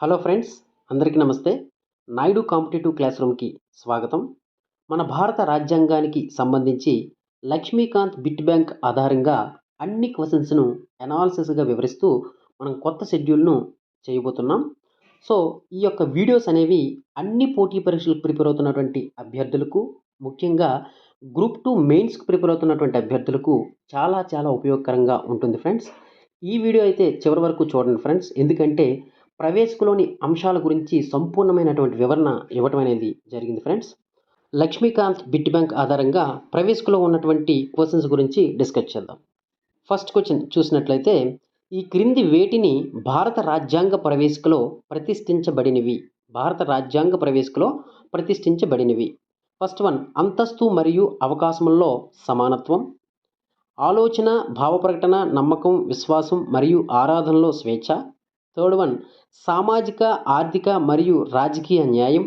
Hello friends అందరికీ నమస్తే. Naidu competitive class రూమ్కి స్వాగతం. మన భారత రాజ్యాంగానికి సంబంధించి లక్ష్మీకాంత్ బిట్ బ్యాంక్ ఆధారంగా అన్ని క్వశ్చన్స్ను అనాలిసిస్గా వివరిస్తూ మనం కొత్త షెడ్యూల్ను చేయబోతున్నాం. సో ఈ యొక్క వీడియోస్ అనేవి అన్ని పోటీ పరీక్షలకు ప్రిపేర్ అవుతున్నటువంటి అభ్యర్థులకు ముఖ్యంగా గ్రూప్ టూ మెయిన్స్కి ప్రిపేర్ అవుతున్నటువంటి అభ్యర్థులకు చాలా చాలా ఉపయోగకరంగా ఉంటుంది ఫ్రెండ్స్. ఈ వీడియో అయితే చివరి వరకు చూడండి ఫ్రెండ్స్. ఎందుకంటే ప్రవేశకులోని అంశాల గురించి సంపూర్ణమైనటువంటి వివరణ ఇవ్వటం అనేది జరిగింది ఫ్రెండ్స్. లక్ష్మీకాంత్ బిట్ బ్యాంక్ ఆధారంగా ప్రవేశకులో ఉన్నటువంటి క్వశ్చన్స్ గురించి డిస్కస్ చేద్దాం. ఫస్ట్ క్వశ్చన్ చూసినట్లయితే ఈ క్రింది వేటిని భారత రాజ్యాంగ ప్రవేశికలో ప్రతిష్ఠించబడినవి. భారత రాజ్యాంగ ప్రవేశికలో ప్రతిష్ఠించబడినవి. ఫస్ట్ వన్ అంతస్తు మరియు అవకాశముల్లో సమానత్వం. ఆలోచన భావప్రకటన నమ్మకం విశ్వాసం మరియు ఆరాధనలో స్వేచ్ఛ. థర్డ్ వన్ సామాజిక ఆర్థిక మరియు రాజకీయ న్యాయం.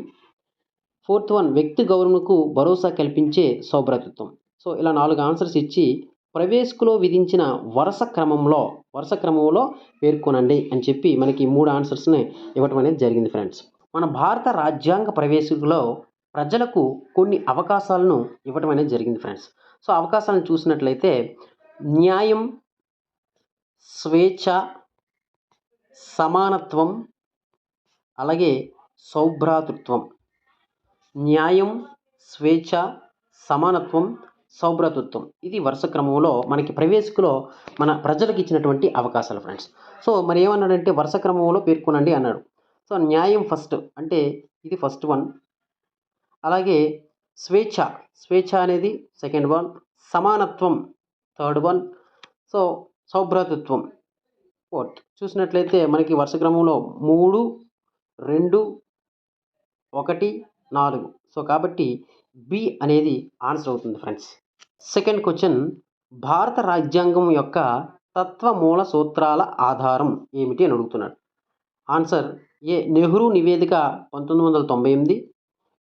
ఫోర్త్ వన్ వ్యక్తి గౌరవకు భరోసా కల్పించే సౌభ్రతత్వం. సో ఇలా నాలుగు ఆన్సర్స్ ఇచ్చి ప్రవేశకులో విధించిన వరుస క్రమంలో వరుస క్రమంలో పేర్కొనండి అని చెప్పి మనకి మూడు ఆన్సర్స్ని ఇవ్వటం అనేది జరిగింది ఫ్రెండ్స్ మన భారత రాజ్యాంగ ప్రవేశకులో ప్రజలకు కొన్ని అవకాశాలను ఇవ్వటం అనేది జరిగింది ఫ్రెండ్స్ సో అవకాశాలను చూసినట్లయితే న్యాయం స్వేచ్ఛ సమానత్వం అలాగే సౌభ్రాతృత్వం. న్యాయం స్వేచ్ఛ సమానత్వం సౌభ్రతత్వం. ఇది వరుస క్రమంలో మనకి ప్రవేశకులో మన ప్రజలకు ఇచ్చినటువంటి అవకాశాలు ఫ్రెండ్స్ సో మరి ఏమన్నాడంటే వరుస క్రమంలో పేర్కొనండి అన్నాడు. సో న్యాయం ఫస్ట్ అంటే ఇది ఫస్ట్ వన్ అలాగే స్వేచ్ఛ స్వేచ్ఛ అనేది సెకండ్ వన్ సమానత్వం థర్డ్ వన్ సో సౌభ్రాతృత్వం. ఫోర్త్ చూసినట్లయితే మనకి వరుస క్రమంలో మూడు రెండు ఒకటి నాలుగు. సో కాబట్టి బి అనేది ఆన్సర్ అవుతుంది ఫ్రెండ్స్. సెకండ్ క్వశ్చన్ భారత రాజ్యాంగం యొక్క తత్వ మూల సూత్రాల ఆధారం ఏమిటి అని అడుగుతున్నాడు. ఆన్సర్ ఏ నెహ్రూ నివేదిక పంతొమ్మిది వందల తొంభై ఎనిమిది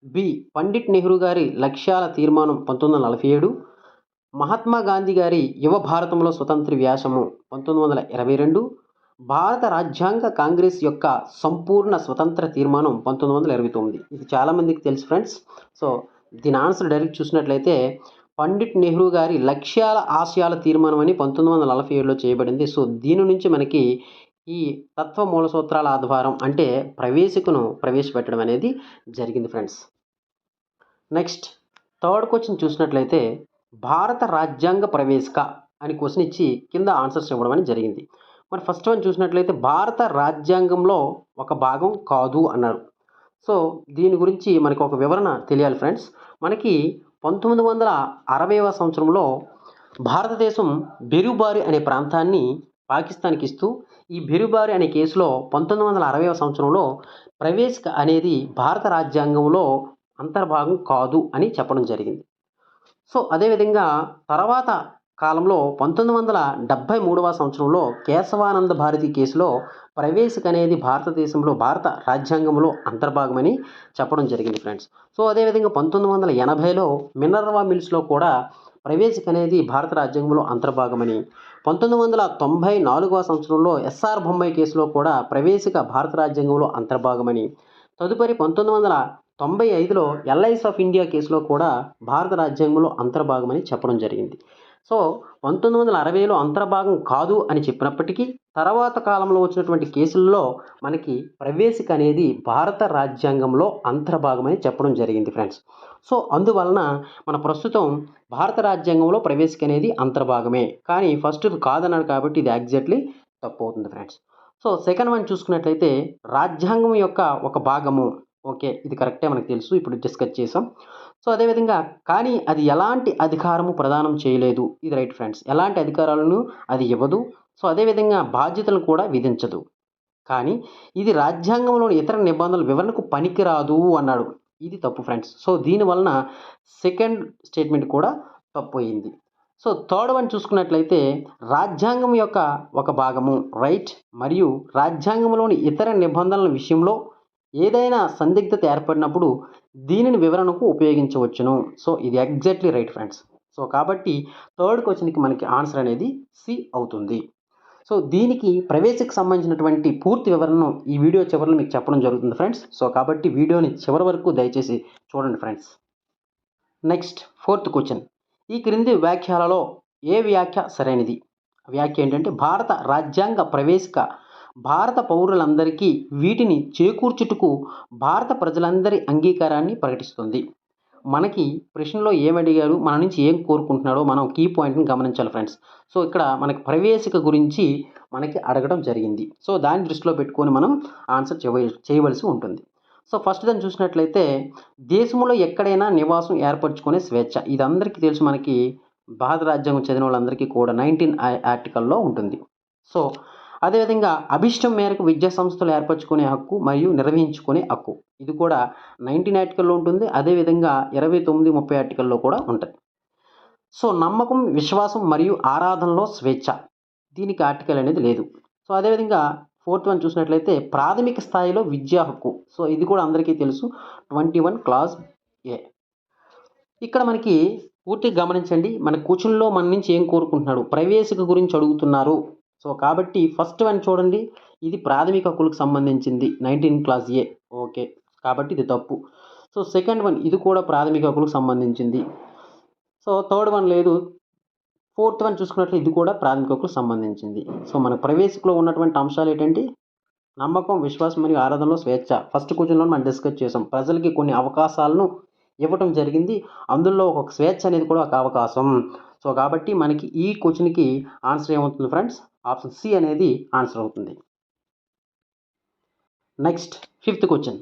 బి పండిట్ నెహ్రూ గారి లక్ష్యాల తీర్మానం పంతొమ్మిది వందల నలభై ఏడు మహాత్మా గాంధీ గారి యువ భారతంలో స్వతంత్ర వ్యాసము పంతొమ్మిది వందల ఇరవై రెండు భారత రాజ్యాంగ కాంగ్రెస్ యొక్క సంపూర్ణ స్వతంత్ర తీర్మానం పంతొమ్మిది వందల ఇరవై తొమ్మిది. ఇది చాలామందికి తెలుసు ఫ్రెండ్స్. సో దీని ఆన్సర్ డైరెక్ట్ చూసినట్లయితే పండిట్ నెహ్రూ గారి లక్ష్యాల ఆశయాల తీర్మానం అని పంతొమ్మిది వందల నలభై ఏడులో చేయబడింది. సో దీని నుంచి మనకి ఈ తత్వ మూల సూత్రాల ఆధారం అంటే ప్రవేశికను ప్రవేశపెట్టడం అనేది జరిగింది ఫ్రెండ్స్. నెక్స్ట్ థర్డ్ క్వశ్చన్ చూసినట్లయితే భారత రాజ్యాంగ ప్రవేశిక అని క్వశ్చన్ ఇచ్చి కింద ఆన్సర్స్ ఇవ్వడం అనేది జరిగింది. మరి ఫస్ట్ వన్ చూసినట్లయితే భారత రాజ్యాంగంలో ఒక భాగం కాదు అన్నారు. సో దీని గురించి మనకు ఒక వివరణ తెలియాలి ఫ్రెండ్స్ మనకి పంతొమ్మిది వందల అరవైవ సంవత్సరంలో భారతదేశం బెరుబారి అనే ప్రాంతాన్ని పాకిస్తాన్కి ఇస్తూ ఈ బెరుబారి అనే కేసులో పంతొమ్మిది వందల అరవైవ సంవత్సరంలో ప్రవేశిక అనేది భారత రాజ్యాంగంలో అంతర్భాగం కాదు అని చెప్పడం జరిగింది. సో అదేవిధంగా తర్వాత కాలంలో పంతొమ్మిది వందల డెబ్భై మూడవ సంవత్సరంలో కేశవానంద భారతి కేసులో ప్రవేశిక అనేది భారతదేశంలో భారత రాజ్యాంగంలో అంతర్భాగమని చెప్పడం జరిగింది ఫ్రెండ్స్. సో అదేవిధంగా పంతొమ్మిది వందల ఎనభైలో మినర్వా మిల్స్లో కూడా ప్రవేశిక అనేది భారత రాజ్యాంగంలో అంతర్భాగమని పంతొమ్మిది వందల తొంభై నాలుగవ సంవత్సరంలో ఎస్ఆర్ బొమ్మాయి కేసులో కూడా ప్రవేశిక భారత రాజ్యాంగంలో అంతర్భాగమని తదుపరి పంతొమ్మిది వందల తొంభై ఐదులో ఎల్ఐస్ ఆఫ్ ఇండియా కేసులో కూడా భారత రాజ్యాంగంలో అంతర్భాగమని చెప్పడం జరిగింది. సో పంతొమ్మిది వందల అరవైలో అంతర్భాగం కాదు అని చెప్పినప్పటికీ తర్వాత కాలంలో వచ్చినటువంటి కేసుల్లో మనకి ప్రవేశిక అనేది భారత రాజ్యాంగంలో అంతర్భాగమని చెప్పడం జరిగింది ఫ్రెండ్స్ సో అందువలన మన ప్రస్తుతం భారత రాజ్యాంగంలో ప్రవేశిక అనేది అంతర్భాగమే. కానీ ఫస్ట్ కాదన్నాడు కాబట్టి ఇది ఎగ్జాక్ట్లీ తప్పు అవుతుంది ఫ్రెండ్స్ సో సెకండ్ వన్ చూసుకున్నట్లయితే రాజ్యాంగం యొక్క ఒక భాగము. ఓకే ఇది కరెక్టే మనకు తెలుసు. ఇప్పుడు డిస్కస్ చేసాం. సో అదేవిధంగా కానీ అది ఎలాంటి అధికారము ప్రదానం చేయలేదు. ఇది రైట్ ఫ్రెండ్స్. ఎలాంటి అధికారాలను అది ఇవ్వదు. సో అదేవిధంగా బాధ్యతలను కూడా విధించదు. కానీ ఇది రాజ్యాంగంలోని ఇతర నిబంధనల వివరణకు పనికిరాదు అన్నాడు. ఇది తప్పు ఫ్రెండ్స్. సో దీనివలన సెకండ్ స్టేట్మెంట్ కూడా తప్పు అయింది సో థర్డ్ వన్ చూసుకున్నట్లయితే రాజ్యాంగం యొక్క ఒక భాగము రైట్ మరియు రాజ్యాంగంలోని ఇతర నిబంధనల విషయంలో ఏదైనా సందిగ్ధత ఏర్పడినప్పుడు దీనిని వివరణకు ఉపయోగించవచ్చును. సో ఇది ఎగ్జాక్ట్లీ రైట్ ఫ్రెండ్స్ సో కాబట్టి థర్డ్ క్వశ్చన్కి మనకి ఆన్సర్ అనేది సి అవుతుంది. సో దీనికి ప్రవేశకు సంబంధించినటువంటి పూర్తి వివరణను ఈ వీడియో చివరిలో మీకు చెప్పడం జరుగుతుంది ఫ్రెండ్స్ సో కాబట్టి వీడియోని చివరి వరకు దయచేసి చూడండి ఫ్రెండ్స్ నెక్స్ట్ ఫోర్త్ క్వశ్చన్ ఈ క్రింది వ్యాఖ్యలలో ఏ వ్యాఖ్య సరైనది? వ్యాఖ్య ఏంటంటే భారత రాజ్యాంగ ప్రవేశిక భారత పౌరులందరికీ వీటిని చేకూర్చుటకు భారత ప్రజలందరి అంగీకారాన్ని ప్రకటిస్తుంది. మనకి ప్రశ్నలో ఏమడిగారు? మన నుంచి ఏం కోరుకుంటున్నాడో మనం కీ పాయింట్ని గమనించాలి ఫ్రెండ్స్. సో ఇక్కడ మనకి ప్రవేశిక గురించి మనకి అడగడం జరిగింది. సో దాన్ని దృష్టిలో పెట్టుకొని మనం ఆన్సర్ చేయవలసి ఉంటుంది. సో ఫస్ట్ దాన్ని చూసినట్లయితే దేశంలో ఎక్కడైనా నివాసం ఏర్పరచుకునే స్వేచ్ఛ. ఇది అందరికీ తెలుసు మనకి. భారత రాజ్యాంగం చదివిన వాళ్ళందరికీ కూడా నైన్టీన్ ఆర్టికల్లో ఉంటుంది. సో అదేవిధంగా అభిష్టం మేరకు విద్యా సంస్థలు ఏర్పరచుకునే హక్కు మరియు నిర్వహించుకునే హక్కు. ఇది కూడా నైన్టీన్ ఆర్టికల్లో ఉంటుంది. అదేవిధంగా ఇరవై తొమ్మిది ముప్పై ఆర్టికల్లో కూడా ఉంటుంది. సో నమ్మకం విశ్వాసం మరియు ఆరాధనలో స్వేచ్ఛ. దీనికి ఆర్టికల్ అనేది లేదు. సో అదేవిధంగా ఫోర్త్ వన్ చూసినట్లయితే ప్రాథమిక స్థాయిలో విద్యా హక్కు. సో ఇది కూడా అందరికీ తెలుసు. Twenty one class A. ఇక్కడ మనకి పూర్తిగా గమనించండి. మన కూచుల్లో మన నుంచి ఏం కోరుకుంటున్నాడు? ప్రవేశిక గురించి అడుగుతున్నారు. సో కాబట్టి ఫస్ట్ వన్ చూడండి. ఇది ప్రాథమిక హక్కులకు సంబంధించింది. నైన్టీన్ క్లాస్ ఏ ఓకే కాబట్టి ఇది తప్పు. సో సెకండ్ వన్ ఇది కూడా ప్రాథమిక హక్కులకు సంబంధించింది. సో థర్డ్ వన్ లేదు. ఫోర్త్ వన్ చూసుకున్నట్లు ఇది కూడా ప్రాథమిక హక్కులకు సంబంధించింది. సో మన ప్రవేశికలో ఉన్నటువంటి అంశాలు ఏంటంటే నమ్మకం విశ్వాసం మరియు ఆరాధనలో స్వేచ్ఛ. ఫస్ట్ క్వశ్చన్లో మనం డిస్కస్ చేసాం ప్రజలకి కొన్ని అవకాశాలను ఇవ్వటం జరిగింది. అందులో ఒక స్వేచ్ఛ అనేది కూడా ఒక అవకాశం. సో కాబట్టి మనకి ఈ క్వశ్చన్కి ఆన్సర్ ఏమవుతుంది ఫ్రెండ్స్ ఆప్షన్ సి అనేది ఆన్సర్ అవుతుంది. నెక్స్ట్ ఫిఫ్త్ క్వశ్చన్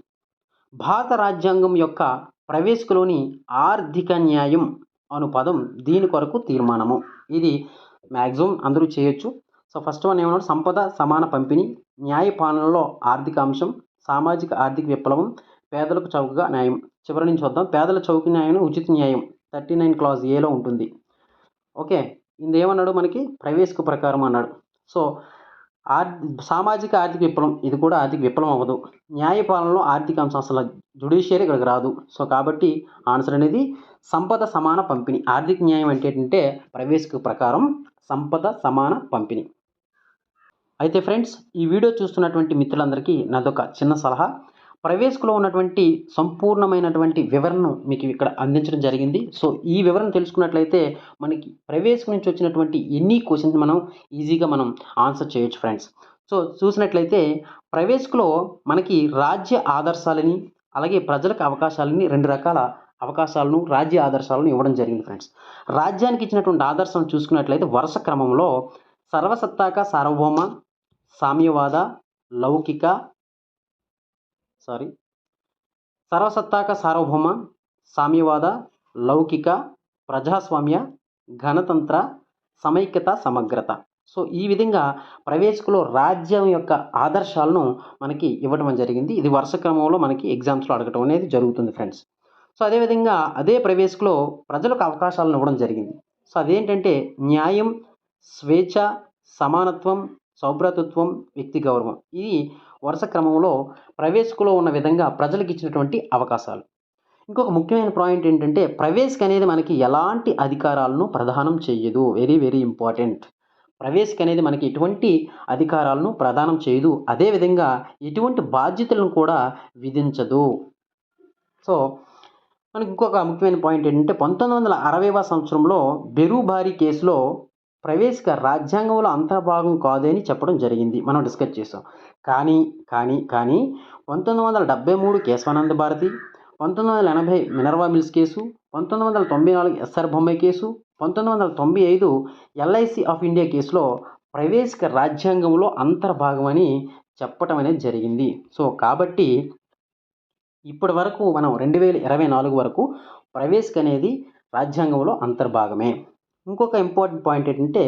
భారత రాజ్యాంగం యొక్క ప్రవేశకులోని ఆర్థిక న్యాయం అను పదం దీని కొరకు తీర్మానము. ఇది మ్యాక్సిమం అందరూ చేయొచ్చు. సో ఫస్ట్ వన్ ఏమన్నా సంపద సమాన పంపిణీ న్యాయ పాలనలో ఆర్థిక అంశం సామాజిక ఆర్థిక విప్లవం పేదలకు చౌకగా న్యాయం. చివరి నుంచి వద్దాం. పేదల చౌక న్యాయం ఉచిత న్యాయం. థర్టీ నైన్ క్లాజ్ ఏలో ఉంటుంది. ఓకే. ఇందేమన్నాడు మనకి? ప్రవేశిక ప్రకారం అన్నాడు. సో ఆర్ సామాజిక ఆర్థిక విప్లవం ఇది కూడా ఆర్థిక విప్లవం అవ్వదు. న్యాయపాలనలో ఆర్థిక అంశం అసలు జుడిషియరీ ఇక్కడికి రాదు. సో కాబట్టి ఆన్సర్ అనేది సంపద సమాన పంపిణీ. ఆర్థిక న్యాయం అంటే ఏంటంటే ప్రవేశిక ప్రకారం సంపద సమాన పంపిణీ. అయితే ఫ్రెండ్స్ ఈ వీడియో చూస్తున్నటువంటి మిత్రులందరికీ నాదొక చిన్న సలహా. ప్రవేశ్కులో ఉన్నటువంటి సంపూర్ణమైనటువంటి వివరణను మీకు ఇక్కడ అందించడం జరిగింది. సో ఈ వివరణ తెలుసుకున్నట్లయితే మనకి ప్రవేశం నుంచి వచ్చినటువంటి ఎన్ని క్వశ్చన్స్ మనం ఈజీగా మనం ఆన్సర్ చేయొచ్చు ఫ్రెండ్స్ సో చూసినట్లయితే ప్రవేశ్కులో మనకి రాజ్య ఆదర్శాలని అలాగే ప్రజలకు అవకాశాలని రెండు రకాల అవకాశాలను రాజ్య ఆదర్శాలను ఇవ్వడం జరిగింది ఫ్రెండ్స్ రాజ్యానికి ఇచ్చినటువంటి ఆదర్శం చూసుకున్నట్లయితే వరుస క్రమంలో సర్వసత్తాక సార్వభౌమ సామ్యవాద లౌకిక సారీ సర్వసత్తాక సార్వభౌమ సామ్యవాద లౌకిక ప్రజాస్వామ్య గణతంత్ర సమైక్యత సమగ్రత. సో ఈ విధంగా ప్రవేశకులో రాజ్యం యొక్క ఆదర్శాలను మనకి ఇవ్వడం జరిగింది. ఇది వరుస క్రమంలో మనకి ఎగ్జామ్స్లో అడగటం అనేది జరుగుతుంది ఫ్రెండ్స్ సో అదేవిధంగా అదే ప్రవేశకులో ప్రజలకు అవకాశాలను ఇవ్వడం జరిగింది. సో అదేంటంటే న్యాయం స్వేచ్ఛ సమానత్వం సౌభ్రతత్వం వ్యక్తి గౌరవం. ఇది వరుస క్రమంలో ప్రవేశకులో ఉన్న విధంగా ప్రజలకు ఇచ్చినటువంటి అవకాశాలు. ఇంకొక ముఖ్యమైన పాయింట్ ఏంటంటే ప్రవేశిక అనేది మనకి ఎలాంటి అధికారాలను ప్రదానం చేయదు. వెరీ వెరీ ఇంపార్టెంట్ ప్రవేశిక అనేది మనకి ఎటువంటి అధికారాలను ప్రదానం చేయదు. అదేవిధంగా ఎటువంటి బాధ్యతలను కూడా విధించదు. సో మనకి ఇంకొక ముఖ్యమైన పాయింట్ ఏంటంటే పంతొమ్మిది వందల అరవైవ సంవత్సరంలో బెరూబారి కేసులో ప్రవేశిక రాజ్యాంగంలో అంతర్భాగం కాదని చెప్పడం జరిగింది. మనం డిస్కస్ చేసాం కానీ కానీ కానీ పంతొమ్మిది వందల డెబ్బై మూడు కేశవానంద భారతి పంతొమ్మిది వందల ఎనభై మినర్వా మిల్స్ కేసు పంతొమ్మిది వందల తొంభై నాలుగు ఎస్ఆర్ బొమ్మాయి కేసు పంతొమ్మిది వందల తొంభై ఐదు ఎల్ఐసి ఆఫ్ ఇండియా కేసులో ప్రవేశిక రాజ్యాంగంలో అంతర్భాగమని చెప్పటం అనేది జరిగింది. సో కాబట్టి ఇప్పటి వరకు మనం రెండు వేల ఇరవై నాలుగు వరకు ప్రవేశిక అనేది రాజ్యాంగంలో అంతర్భాగమే ఇంకొక ఇంపార్టెంట్ పాయింట్ ఏంటంటే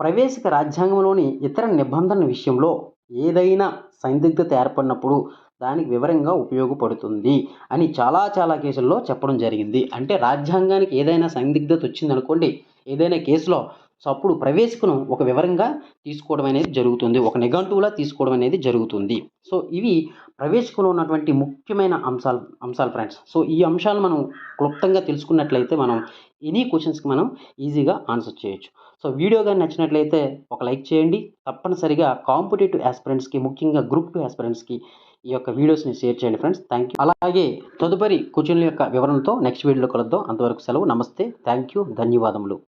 ప్రవేశిక రాజ్యాంగంలోని ఇతర నిబంధనల విషయంలో ఏదైనా సందిగ్ధత ఏర్పడినప్పుడు దానికి వివరంగా ఉపయోగపడుతుంది అని చాలా చాలా కేసుల్లో చెప్పడం జరిగింది. అంటే రాజ్యాంగానికి ఏదైనా సందిగ్ధత వచ్చిందనుకోండి ఏదైనా కేసులో సో అప్పుడు ప్రవేశకును ఒక వివరంగా తీసుకోవడం అనేది జరుగుతుంది. ఒక నిఘంటువులా తీసుకోవడం అనేది జరుగుతుంది. సో ఇవి ప్రవేశకులో ఉన్నటువంటి ముఖ్యమైన అంశాలు అంశాలు ఫ్రెండ్స్ సో ఈ అంశాలు మనం క్లుప్తంగా తెలుసుకున్నట్లయితే మనం ఎనీ క్వశ్చన్స్కి మనం ఈజీగా ఆన్సర్ చేయొచ్చు. సో వీడియో కానీ నచ్చినట్లయితే ఒక లైక్ చేయండి. తప్పనిసరిగా కాంపిటేటివ్ యాస్పిరెంట్స్కి ముఖ్యంగా గ్రూప్ టూ యాస్పిరెంట్స్కి ఈ యొక్క వీడియోస్ని షేర్ చేయండి ఫ్రెండ్స్ థ్యాంక్ యూ అలాగే తదుపరి క్వశ్చన్ల యొక్క వివరణతో నెక్స్ట్ వీడియోలో కలుద్దాం. అంతవరకు సెలవు. నమస్తే. థ్యాంక్ యూ ధన్యవాదములు.